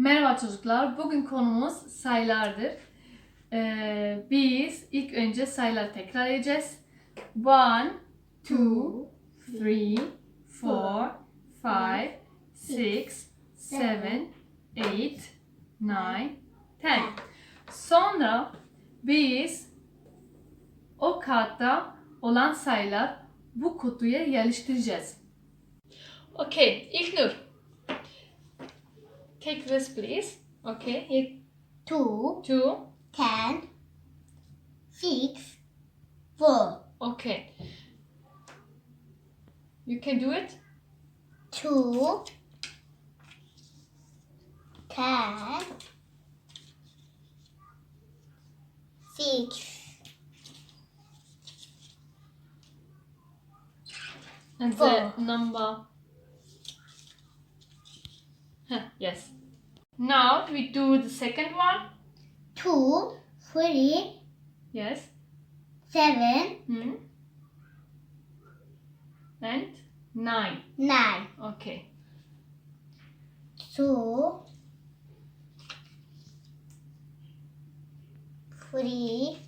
Merhaba çocuklar. Bugün konumuz sayılardır. Ee, biz ilk önce sayılar tekrar edeceğiz. One, two, three, four, five, six, seven, eight, nine, ten. Sonra biz o kağıtta olan sayılar bu kutuya yerleştireceğiz. Okay, İlknur. Take this please. Okay, you- two, two, ten, six, four, Okay. You can do it. two, ten, six, And Four. the number. Yes. Now we do the second one. two, three, Yes. seven, Hmm. And nine. nine, Okay. two, three,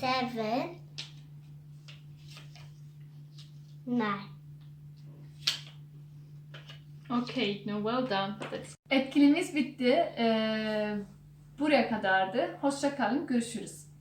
seven, nine. Okay, no, well done. That's... Etkilimiz bitti. Ee, buraya kadardı. Hoşça kalın. Görüşürüz.